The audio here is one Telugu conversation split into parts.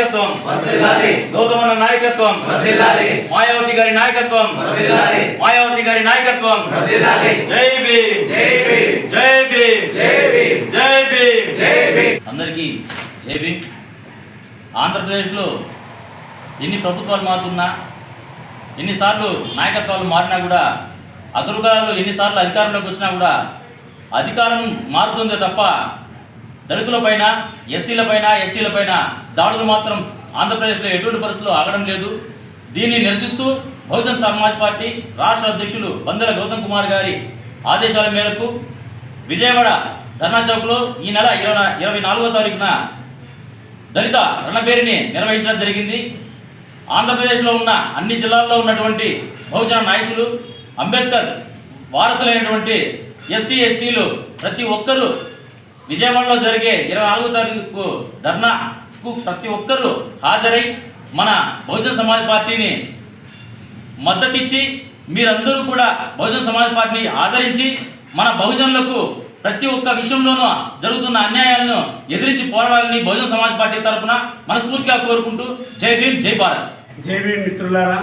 నాయకత్వం. గౌతమన్న నాయకత్వం. మాయావతి గారి నాయకత్వం. మాయావతి గారి నాయకత్వం. జై భీమ్. జై భీమ్. జై భీమ్. జై భీమ్. జై భీమ్. జై భీమ్. అందరికీ జై భీమ్. ఆంధ్రప్రదేశ్లో ఎన్ని ప్రభుత్వాలు మారుతున్నా ఎన్నిసార్లు నాయకత్వాలు మారినా కూడా అగ్రకాలంలో ఎన్నిసార్లు అధికారంలోకి వచ్చినా కూడా అధికారం మారుతుందే తప్ప దళితులపైన ఎస్సీలపైన ఎస్టీలపైన దాడులు మాత్రం ఆంధ్రప్రదేశ్లో ఎటువంటి పరిస్థితులు ఆగడం లేదు. దీన్ని నిరసిస్తూ బహుజన్ సమాజ్ పార్టీ రాష్ట్ర అధ్యక్షులు బందెల గౌతమ్ కుమార్ గారి ఆదేశాల మేరకు విజయవాడ ధర్నా చౌక్లో ఈ నెల ఇరవై ఇరవై నాలుగో తారీఖున దళిత రణబేరిని నిర్వహించడం జరిగింది. ఆంధ్రప్రదేశ్లో ఉన్న అన్ని జిల్లాల్లో ఉన్నటువంటి బహుజన నాయకులు అంబేద్కర్ వారసులైనటువంటి ఎస్సీ ఎస్టీలు ప్రతి ఒక్కరూ విజయవాడలో జరిగే ఇరవై నాలుగో తారీఖు ధర్నాకు ప్రతి ఒక్కరూ హాజరై మన బహుజన సమాజ్ పార్టీని మద్దతిచ్చి మీరందరూ కూడా బహుజన సమాజ్ పార్టీని ఆదరించి మన బహుజనులకు ప్రతి ఒక్క విషయంలోనూ జరుగుతున్న అన్యాయాలను ఎదిరించి పోరాడాలని బహుజన సమాజ్ పార్టీ తరఫున మనస్ఫూర్తిగా కోరుకుంటూ జై భీమ్ జై భారత్. భీమ్ మిత్రులారా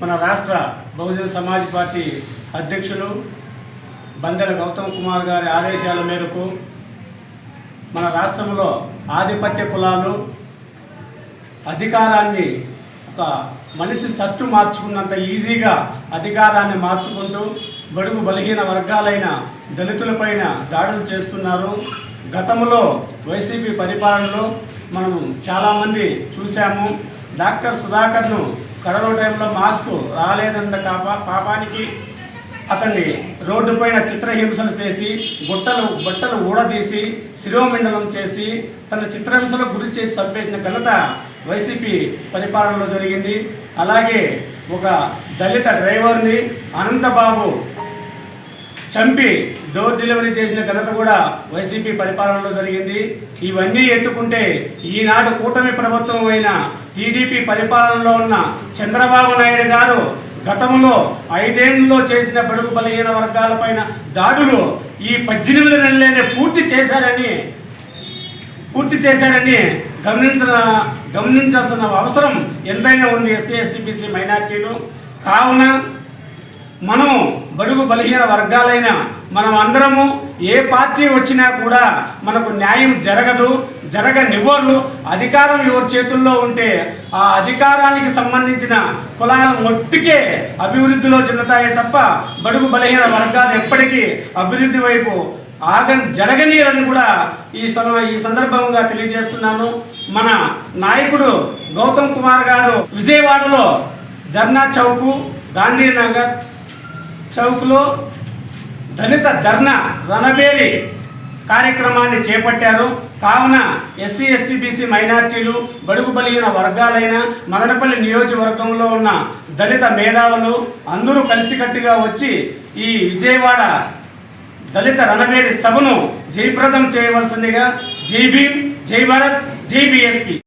మన రాష్ట్ర బహుజన సమాజ్ పార్టీ అధ్యక్షులు బందెల గౌతమ్ కుమార్ గారి ఆదేశాల మేరకు మన రాష్ట్రంలో ఆధిపత్య కులాలు అధికారాన్ని ఒక మనిషి సత్తు మార్చుకున్నంత ఈజీగా అధికారాన్ని మార్చుకుంటూ బడుగు బలహీన వర్గాలైన దళితులపైన దాడులు చేస్తున్నారు. గతంలో వైసీపీ పరిపాలనలో మనం చాలామంది చూశాము. డాక్టర్ సుధాకర్ను కరోనా టైంలో మాస్క్ రాలేదంత కాపా పాపానికి. అతన్ని రోడ్డుపైన చిత్రహింసలు చేసి గుట్టలు బట్టలు ఊడదీసి శిరోమండలం చేసి తన చిత్రహింసలకు గురి చేసి చంపేసిన ఘనత వైసీపీ పరిపాలనలో జరిగింది. అలాగే ఒక దళిత డ్రైవర్ని అనంతబాబు చంపి డోర్ డెలివరీ చేసిన ఘనత కూడా వైసీపీ పరిపాలనలో జరిగింది. ఇవన్నీ ఎత్తుకుంటే ఈనాడు కూటమి ప్రభుత్వం అయిన టీడీపీ పరిపాలనలో ఉన్న చంద్రబాబు నాయుడు గారు గతంలో ఐదేళ్ళలో చేసిన బడుగు బలహీన వర్గాలపైన దాడులు ఈ పద్దెనిమిది నెలలనే పూర్తి చేశారని పూర్తి చేశారని గమనించిన గమనించాల్సిన అవసరం ఎంతైనా ఉంది ఎస్సీ ఎస్టీ బీసీ మైనార్టీలు. కావున మనం బడుగు బలహీన వర్గాలైన మనం అందరము ఏ పార్టీ వచ్చినా కూడా మనకు న్యాయం జరగదు జరగనివ్వరు అధికారం ఎవరి చేతుల్లో ఉంటే ఆ అధికారానికి సంబంధించిన కులాల మొట్టికే అభివృద్ధిలో చెందుతాయే తప్ప బడుగు బలహీన వర్గాలు ఎప్పటికీ అభివృద్ధి వైపు ఆగం జరగనీరని కూడా ఈ ఈ సందర్భంగా తెలియజేస్తున్నాను. మన నాయకుడు గౌతమ్ కుమార్ గారు విజయవాడలో ధర్నా చౌకు గాంధీనగర్ చౌక్లో దళిత ధర్నా రణబేరి కార్యక్రమాన్ని చేపట్టారు. కావున ఎస్సీ ఎస్టీ బీసీ మైనార్టీలు బడుగు బలిగిన వర్గాలైన మదనపల్లి నియోజకవర్గంలో ఉన్న దళిత మేధావులు అందరూ కలిసికట్టుగా వచ్చి ఈ విజయవాడ దళిత రణబేరి సభను జయప్రదం చేయవలసిందిగా జై భీమ్ జై భారత్ జై బీఎస్పీ.